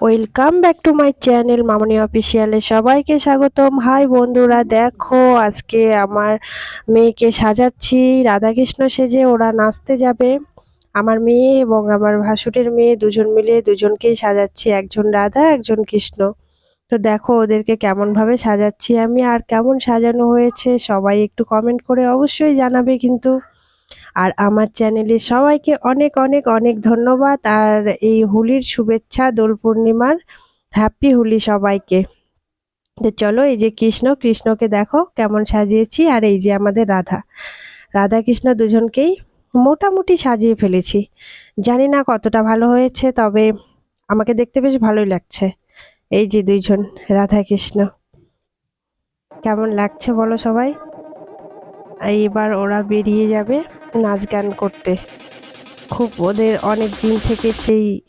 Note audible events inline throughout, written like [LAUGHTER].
Welcome back to my channel Mamoni অফিসিয়ালে সবাইকে স্বাগতম। High বন্ধুরা, দেখো আজকে আমার মেয়েকে সাজাচ্ছি, রাধাকৃষ্ণ সেজে ওরা নাচতে যাবে। আমার মেয়ে এবং আমার ভাসুরের মেয়ে দুজন মিলে দুজনকেই সাজাচ্ছি, একজন রাধা, একজন কৃষ্ণ। তো দেখো ওদেরকে কেমনভাবে সাজাচ্ছি আমি আর কেমন সাজানো হয়েছে, সবাই একটু কমেন্ট করে অবশ্যই জানাবে কিন্তু। আর আমার চ্যানেলে সবাইকে অনেক অনেক অনেক ধন্যবাদ। আর এই হোলির শুভেচ্ছা, দোল পূর্ণিমার হ্যাপি হোলি সবাইকে। তো চলো এই যে কৃষ্ণ, কৃষ্ণকে দেখো কেমন সাজিয়েছি। আর এই যে আমাদের রাধা রাধা কৃষ্ণ দুজনকেই মোটামুটি সাজিয়ে ফেলেছি। জানি না কতটা ভালো হয়েছে, তবে আমাকে দেখতে বেশ ভালোই লাগছে। এই যে দুইজন রাধা কৃষ্ণ কেমন লাগছে বলো সবাই? এবার ওরা বেরিয়ে যাবে। নাচ গান করতে। খুব ওদের অনেক দিন থেকে সেই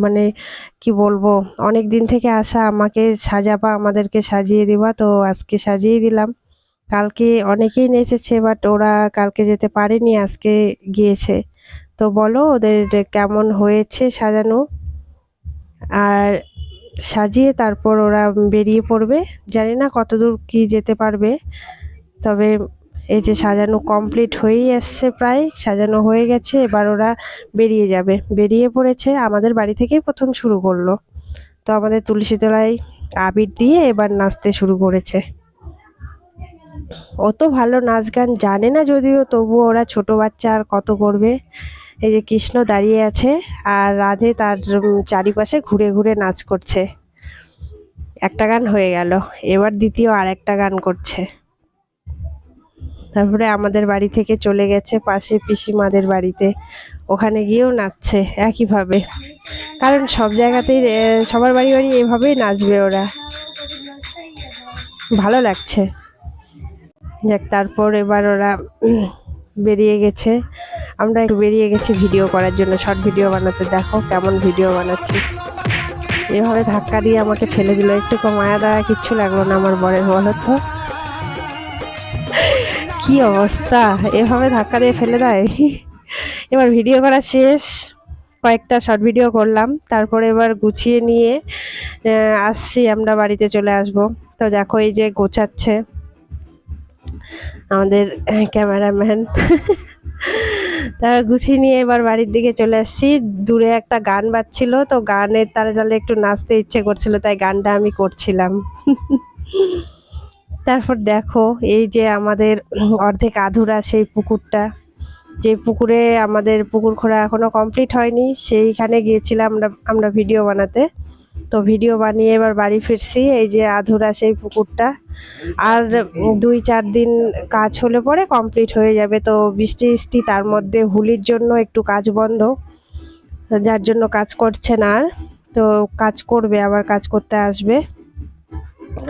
মানে কি বলব, অনেক দিন থেকে আসা আমাকে সাজাবা, আমাদেরকে সাজিয়ে দিবা তো আজকে সাজিয়ে দিলাম। কালকে অনেকেই নেচেছে বাট ওরা কালকে যেতে পারেনি, আজকে গিয়েছে। তো বলো, ওদের কেমন হয়েছে সাজানো? আর সাজিয়ে তারপর ওরা বেরিয়ে পড়বে, জানি না কতদূর কি যেতে পারবে, তবে এই যে সাজানো কমপ্লিট হয়েই আসছে প্রায়, সাজানো হয়ে গেছে, এবার ওরা বেরিয়ে যাবে। বেরিয়ে পড়েছে আমাদের বাড়ি থেকেই প্রথম শুরু করল। তো আমাদের তুলসী তলায় আবির দিয়ে এবার নাচতে শুরু করেছে। অত ভালো নাচ গান জানে না যদিও, তবুও ওরা ছোট বাচ্চা আর কত করবে। এই যে কৃষ্ণ দাঁড়িয়ে আছে আর রাধে তার চারিপাশে ঘুরে ঘুরে নাচ করছে। একটা গান হয়ে গেল, এবার দ্বিতীয় আর একটা গান করছে। তারপরে আমাদের বাড়ি থেকে চলে গেছে পাশে পিসিমাদের বাড়িতে। ওখানে গিয়েও নাচছে একইভাবে। কারণ সব জায়গাতেই সবার বাড়ি বাড়ি এভাবেই নাচবে ওরা। ভালো লাগছে। যাক, তারপর এবার ওরা বেরিয়ে গেছে। আমরা একটু বেরিয়ে গেছি ভিডিও করার জন্য। শর্ট ভিডিও বানাতে। দেখো কেমন ভিডিও বানাচ্ছি। এভাবে ধাক্কা দিয়ে আমাকে ফেলে দিল। একটু মায়া দেওয়া কিচ্ছু লাগল না আমার বরের বলো তো কি অবস্থা? এভাবে ধাক্কা দিয়ে ফেলে দেয়? এবার ভিডিও করা শেষ। কয়েকটা শর্ট ভিডিও করলাম। তারপরে এবার গুছিয়ে নিয়ে আসছি। আমরা বাড়িতে চলে আসব। তো দেখো, এই যে গোছাচ্ছে আমাদের ক্যামেরাম্যান। তারা গুছিয়ে নিয়ে এবার বাড়ির দিকে চলে আসছি। দূরে একটা গান বাজছিল। তো গানের তালে তালে একটু নাচতে ইচ্ছে করছিল, তাই গানটা আমি করছিলাম। তারপর দেখো, এই যে আমাদের অর্ধেক আধুরা সেই পুকুরটা। যে পুকুরে আমাদের পুকুর খোঁড়া এখনও কমপ্লিট হয়নি, সেইখানে গিয়েছিলাম আমরা আমরা ভিডিও বানাতে। তো ভিডিও বানিয়ে এবার বাড়ি ফিরছি, এই যে আধুরা সেই পুকুরটা। আর দুই চার দিন কাজ হলে পরে কমপ্লিট হয়ে যাবে। তো বৃষ্টি বৃষ্টি তার মধ্যে হুলির জন্য একটু কাজ বন্ধ, যার জন্য কাজ করছে না আর। তো কাজ করবে, আবার কাজ করতে আসবে।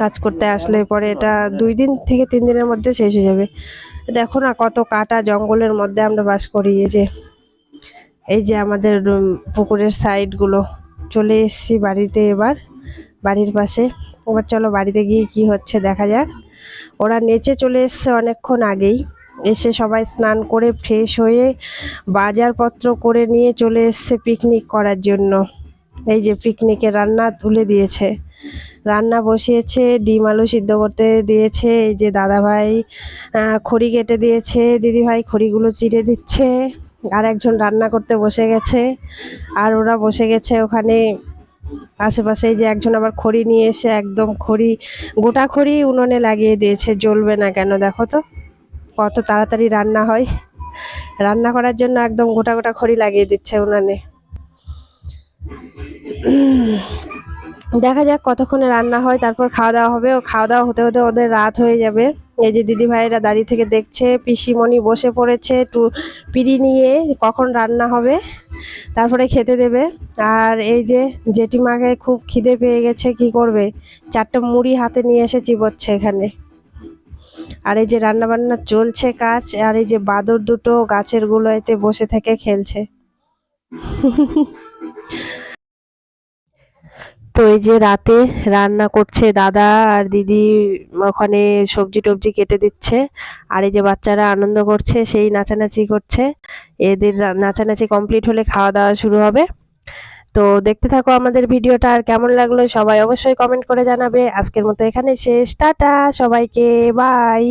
কাজ করতে আসলে পরে এটা দুই দিন থেকে তিন দিনের মধ্যে শেষ হয়ে যাবে। দেখো না কত কাটা জঙ্গলের মধ্যে আমরা বাস করি, এই যে এই যে আমাদের পুকুরের সাইডগুলো চলে এসেছি বাড়িতে এবার, বাড়ির পাশে। এবার চলো বাড়িতে গিয়ে কি হচ্ছে দেখা যাক। ওরা নেচে চলে এসছে অনেকক্ষণ আগেই। এসে সবাই স্নান করে ফ্রেশ হয়ে বাজারপত্র করে নিয়ে চলে এসছে পিকনিক করার জন্য। এই যে পিকনিকে রান্না তুলে দিয়েছে। রান্না বসিয়েছে, ডিম আলু সিদ্ধ করতে দিয়েছে, এই যে দাদা ভাই খড়ি কেটে দিয়েছে দিদি ভাই খড়িগুলো চিড়ে দিচ্ছে, আর একজন রান্না করতে বসে গেছে, আর ওরা বসে গেছে ওখানে। আশেপাশে যে একজন আবার খড়ি নিয়ে এসে একদম খড়ি, গোটা খড়ি উনুনে লাগিয়ে দিয়েছে, জ্বলবে না কেন দেখো তো, কত তাড়াতাড়ি রান্না হয়। রান্না করার জন্য একদম গোটা গোটা খড়ি লাগিয়ে দিচ্ছে উনানে। দেখা যাক কতক্ষণে রান্না হয়, তারপর খাওয়া দাওয়া হবে। ও খাওয়া দাওয়া হতে হতে ওদের রাত হয়ে যাবে। এই যে দিদি ভাইরা দাঁড়িয়ে থেকে দেখছে, পিসিমণি বসে পড়েছে একটু পিড়ি নিয়ে, কখন রান্না হবে, তারপরে খেতে দেবে। আর এই যে জেঠিমাকে খুব খিদে পেয়ে গেছে, কি করবে? চারটে মুড়ি হাতে নিয়ে এসে চিবোচ্ছে এখানে। আর এই যে রান্না বান্না চলছে কাজ, আর এই যে বাদর দুটো গাছের গুলোতে বসে থেকে খেলছে। [LAUGHS] তো এই যে রাতে রান্না করছে দাদা আর দিদি ওখানে সবজি টবজি কেটে দিচ্ছে। আর এই যে বাচ্চারা আনন্দ করছে, সেই নাচানাচি করছে। এদের নাচানাচি কমপ্লিট হলে খাওয়া দাওয়া শুরু হবে। তো দেখতে থাকো আমাদের ভিডিওটা আর কেমন লাগল সবাই অবশ্যই কমেন্ট করে জানাবে। আজকের মতো এখানে শেষ। টাটা সবাইকে বাই